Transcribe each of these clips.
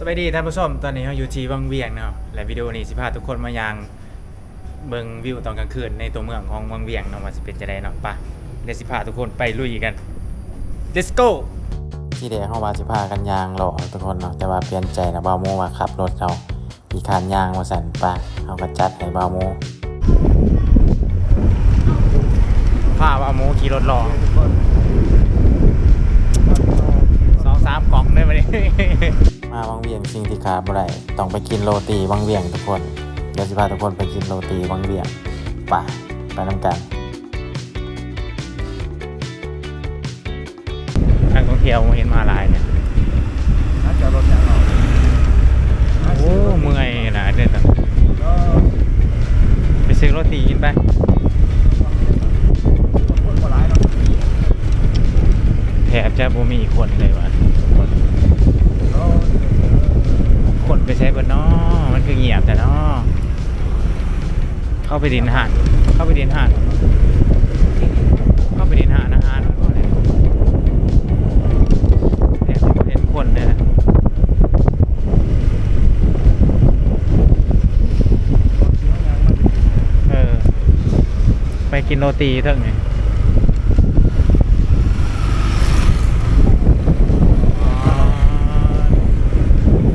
สวัสดีท่านผู้ชมตอนนี้เราอยู่ที่วังเวียงเนาะและวิดีโอนี้สิพาทุกคนมายังเบิ่งวิวตอนกลางคืนในตัวเมืองของวังเวียงเนาะว่าสิเป็นจะได้เนาะไปะเดี๋ยวสิพาทุกคนไปลุยกัน let's go ที่เดียวเขาว่าสิพากันยางหล่อทุกคนเนาะแต่ว่าเปลี่ยนใจนะบ่าวโมว่าขับรถเราอีคานยางมาสั่นป่ะเขาก็จัดให้บ่าวโมพาว่าหมูขี่รถรอ ขาบ่ได้ต้องไปกินโรตีวังเวียงทุกคนเดี๋ยวสิพาทุกคนไปกินโรตีวังเวียงไปไปน้ำกันทางท่องเที่ยวเห็นมาหลายเนี่ยน่าจะรถยางออกโอ้เมื่อยนะเด็ดก็ไปซื้อโรตีกินไปคนก็ร้ายเนาะแถบจะบ่มีคนเลยว่ะ ไปใช้บนนอมันคือเงียบแต่นอเข้าไปดินหาดเข้าไปดินหาดเข้าไปดินหาดอาหารมันก็เลยเห็นคนเลยนะเออ ไปกินโรตีเถอะไง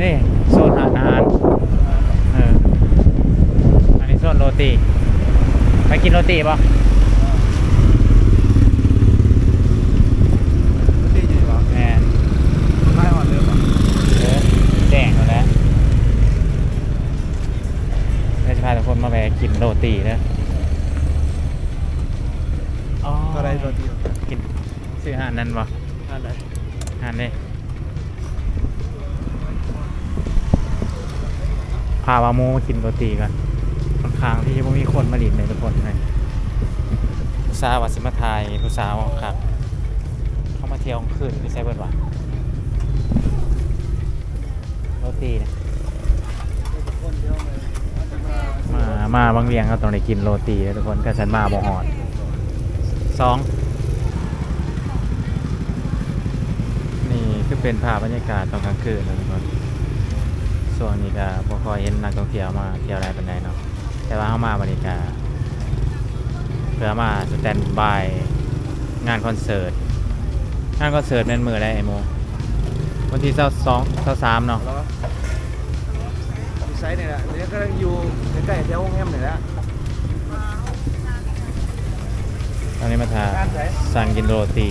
นี่โซนอาหารเออ อันนี้โซนโรตี ไปกินโรตีป่ะดีอยู่วะแหมไล่หอดเรือป่ะเออแจ้งแล้วแหล้วเราจะพาทุกคนมาแวะกินโรตีนะอ๋ออะไรรถดีกินซื้ออาหารนั้นป่ะอะไรอาหารนี่พาวาโมมากินโรตีกันค่อน ข้างที่จะไม่มีคนมาดินเลยทุกคนเลยผู้สาววัสิมาทายผู้สาวครับเข้ามาเที่ยวกลางคืนไม่ใช่เบิดวะโรตีนะคนเดียวเลยอาจจะมามามาบางเวียงก็ต้องได้กินโรตีนะทุกคนก็ฉันมาบ่หอดสองนี่คือเป็นภาพบรรยากาศตอนกลางคืนนะทุกคนส่วนนี้ก็บ่ค่อยเห็นนักท่องเที่ยวมาเที่ยวอะไรปานใดเนาะ แต่ว่าเข้ามาบรรยากาศเพื่อมาสแตนบายงานคอนเสิร์ตงานคอนเสิร์ตเป็นมืออะไรไอโมวันที่เจ้าสองเจ้าสามเนาะแล้วอยู่ไซส์นี่แหละเนี่ยก็อยู่ใกล้ๆแถวห้องแฮมนี่แหละตอนนี้มาทาร้านไหนสั่งกินโรตี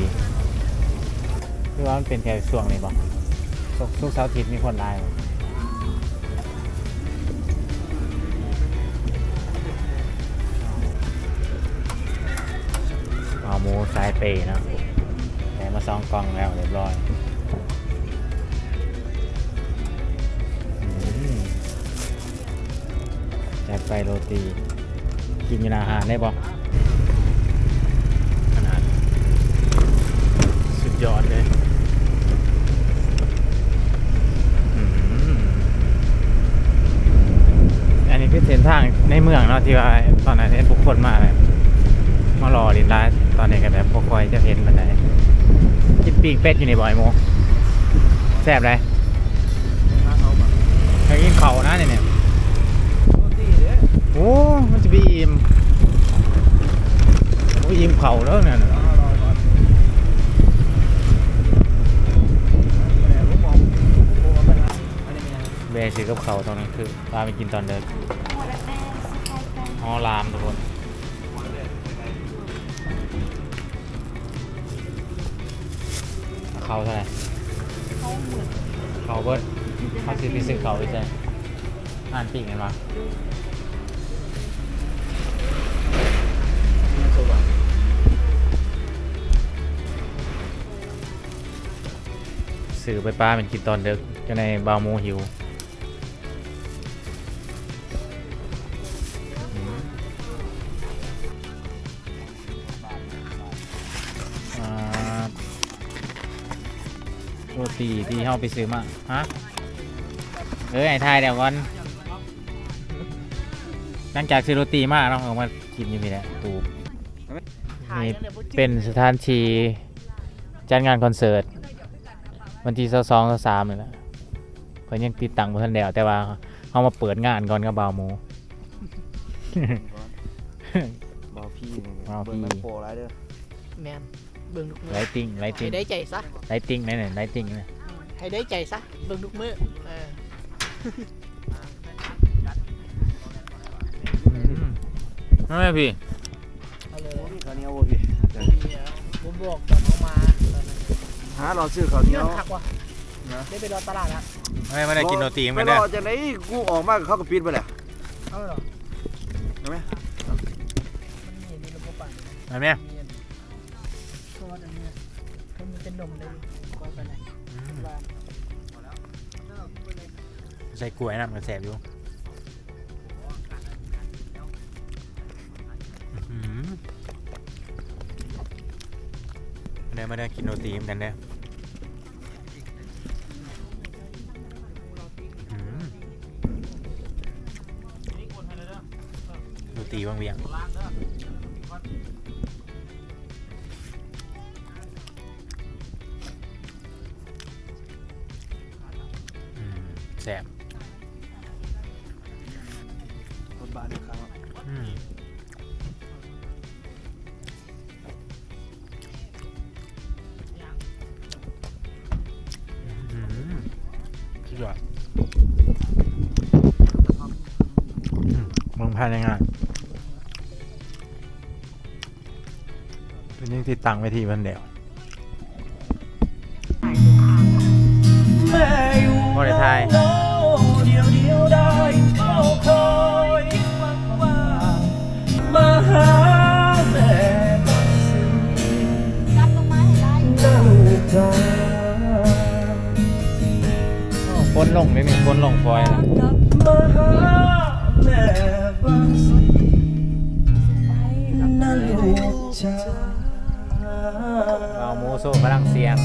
คือว่ามันเป็นแค่ช่วงนี้บอกสุกร์ศุกร์เสาร์อาทิตย์มีคนไลน์ เอาหมูสายเปย์นะแต่มาซองกล่องแล้วเรียบร้อยอืมจัดไปโรตี กินกินอาหารได้บอกขนาด สุดยอดเลยอันนี้คือเส้นทางในเมืองเนาะที่ว่าตอนนั้นเห็นบุคคลมาแบบมารอลินร้าน ตอนนี้ก็แบบพอคอยจะเห็นมันได้กินปีกเป็ดอยู่ในบ่อยโมแซ่บเลยมาเขาป่ะเคยกินเขานะเนี่ยเนี่ยโรตีเด้โอ้มันจะบีอิ่มโอ้ยอิ่มเขาแล้วเนี่ยรอรอก่อนแต่ผมมองผมมองไปนะอันนี้เป็นยังไงเบซื้อกับเขาตอนนั้นคือปลาไปกินตอนเดินอ๋อลามทุกคน เขาเท่าไหร่เขาเหมือนเขาเบิร์ดเขาซื้อไปซื้อเขาไปใช่อ่านปีกกันวะซื้อไปป้าเป็นกินตอนเด็กจะในบาวโมหิว ตีที่เขาไปซื้อมาฮะเออไอ้ทายเดี๋ยวก่อนหลังจากซื้อโรตีมาเราเอามากินอยังไงแหละตูบถ่ายนี่กันเลยบ่จืดเป็นสถานที่จัดงานคอนเสิร์ตวันที่22 23นี่แหละเพิ่นพิ่นยังติดตั้งบ่ทันแล้วแต่ว่าเฮามาเปิดงานก่อนกับบ่าวหมูเบาพี่นี่เบาพี่ เบิ่งมันโปรไรเด้อแมน เบิ่งทุกมือไลติ้งไลให้ติ้งได้ใจซะไลติ้งไหนไหนไลติ้งนะให้ได้ใจซะเบิ่งทุกมือเออนั่นแหละพี่เอาเลยพี่ข้าวเหนียวบ่พี่เดี๋ยวผมบอกตอนเอามาตอนนั้นหาเราซื้อข้าวเหนีเงื่ยอวนคักว่ะนะได้ไปรอตลาดแล้วไม่ไม่ได้กินโรตีเหมือนกันไปเด้อรอจังไดกูออกมาเขาก็ปิดไปแหละเอาเหรอเห็นไหมมันมีมีระบบปั่นเห็นไหมมี เป็นนมเลยก็ไปไหนบ้านใส่กล้วยน้ำมันแสบอยู่อื้อหือมาเด้อมาเด้อกินโรตีเหมือนกันเด้ออื้อหือโรตีบางเวียง แสบคนบ้านนี่ครับอืมอืมสุดยอดอืมมึงพายังไงเป็นยังติดตั้งไว้ที่มันเดียวบริไทย งนิดนึงคนลงฟอยล์ละเอาโมโซพลังเสียง